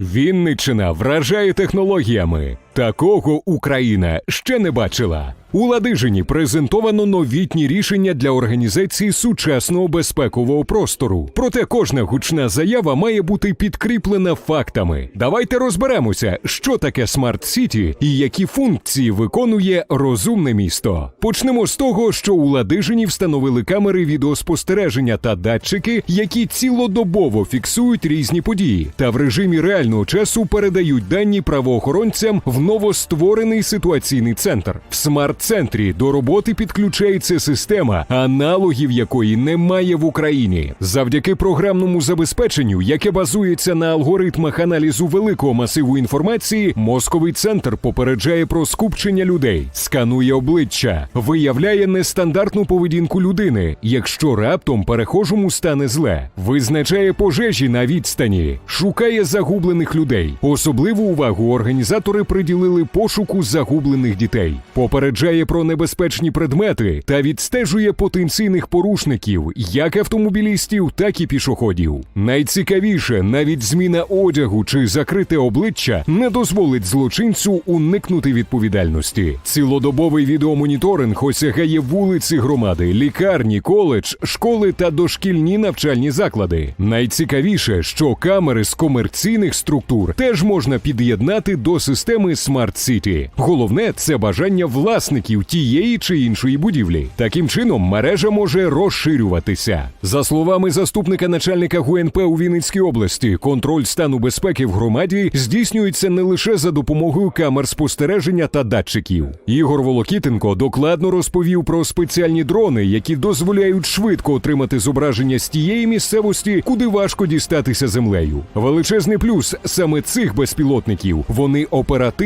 Вінниччина вражає технологіями. Такого Україна ще не бачила. У Ладижині презентовано новітні рішення для організації сучасного безпекового простору. Проте кожна гучна заява має бути підкріплена фактами. Давайте розберемося, що таке смарт сіті і які функції виконує розумне місто. Почнемо з того, що у Ладижині встановили камери відеоспостереження та датчики, які цілодобово фіксують різні події та в режимі реального часу передають дані правоохоронцям в новостворений ситуаційний центр. В смарт-центрі до роботи підключається система, аналогів якої немає в Україні. Завдяки програмному забезпеченню, яке базується на алгоритмах аналізу великого масиву інформації, мозковий центр попереджає про скупчення людей, сканує обличчя, виявляє нестандартну поведінку людини, якщо раптом перехожому стане зле, визначає пожежі на відстані, шукає загублених людей. Особливу увагу організатори приділили пошуку загублених дітей, попереджає про небезпечні предмети та відстежує потенційних порушників, як автомобілістів, так і пішоходів. Найцікавіше, навіть зміна одягу чи закрите обличчя не дозволить злочинцю уникнути відповідальності. Цілодобовий відеомоніторинг осягає вулиці громади, лікарні, коледж, школи та дошкільні навчальні заклади. Найцікавіше, що камери з комерційних структур теж можна під'єднати до системи Smart City. Головне це бажання власників тієї чи іншої будівлі. Таким чином, мережа може розширюватися. За словами заступника начальника ГУНП у Вінницькій області, контроль стану безпеки в громаді здійснюється не лише за допомогою камер спостереження та датчиків. Ігор Волокітенко докладно розповів про спеціальні дрони, які дозволяють швидко отримати зображення з тієї місцевості, куди важко дістатися землею. Величезний плюс саме цих безпілотників вони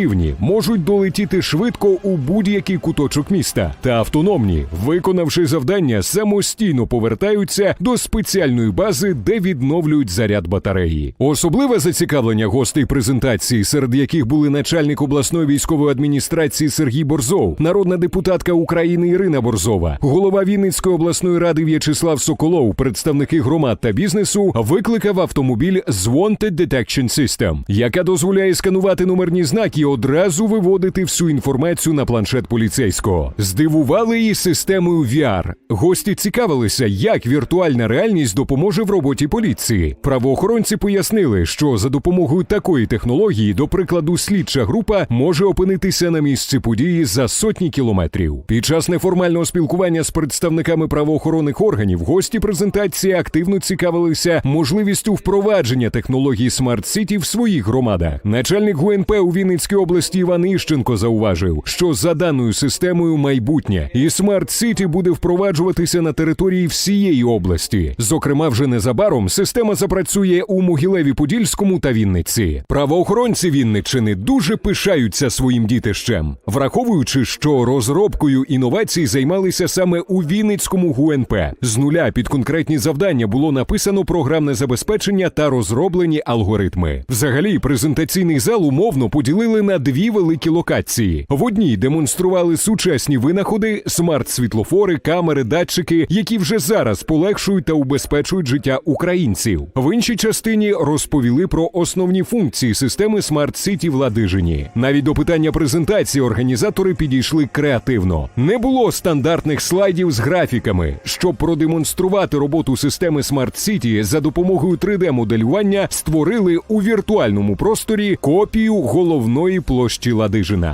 оперативні, можуть долетіти швидко у будь-який куточок міста та автономні, виконавши завдання, самостійно повертаються до спеціальної бази, де відновлюють заряд батареї. Особливе зацікавлення гостей презентації, серед яких були начальник обласної військової адміністрації Сергій Борзов, народна депутатка України Ірина Борзова, голова Вінницької обласної ради В'ячеслав Соколов, представники громад та бізнесу, викликав автомобіль з Wanted Detection System, яка дозволяє сканувати номерні знаки одразу виводити всю інформацію на планшет поліцейського. Здивували її системою VR. Гості цікавилися, як віртуальна реальність допоможе в роботі поліції. Правоохоронці пояснили, що за допомогою такої технології, до прикладу, слідча група може опинитися на місці події за сотні кілометрів. Під час неформального спілкування з представниками правоохоронних органів гості презентації активно цікавилися можливістю впровадження Smart City в своїх громадах. Начальник ГУНП у Вінницькій області Іван Іщенко зауважив, що за даною системою майбутнє і Smart City буде впроваджуватися на території всієї області. Зокрема, вже незабаром система запрацює у Могилеві-Подільському та Вінниці. Правоохоронці Вінниччини дуже пишаються своїм дітищем, враховуючи, що розробкою інновацій займалися саме у Вінницькому ГУНП. З нуля під конкретні завдання було написано програмне забезпечення та розроблені алгоритми. Взагалі, презентаційний зал умовно поділили на дві великі локації. В одній демонстрували сучасні винаходи, смарт-світлофори, камери, датчики, які вже зараз полегшують та убезпечують життя українців. В іншій частині розповіли про основні функції системи Smart City в Ладижині. Навіть до питання презентації організатори підійшли креативно. Не було стандартних слайдів з графіками. Щоб продемонструвати роботу системи Smart City за допомогою 3D-моделювання, створили у віртуальному просторі копію головної площі Ладижина.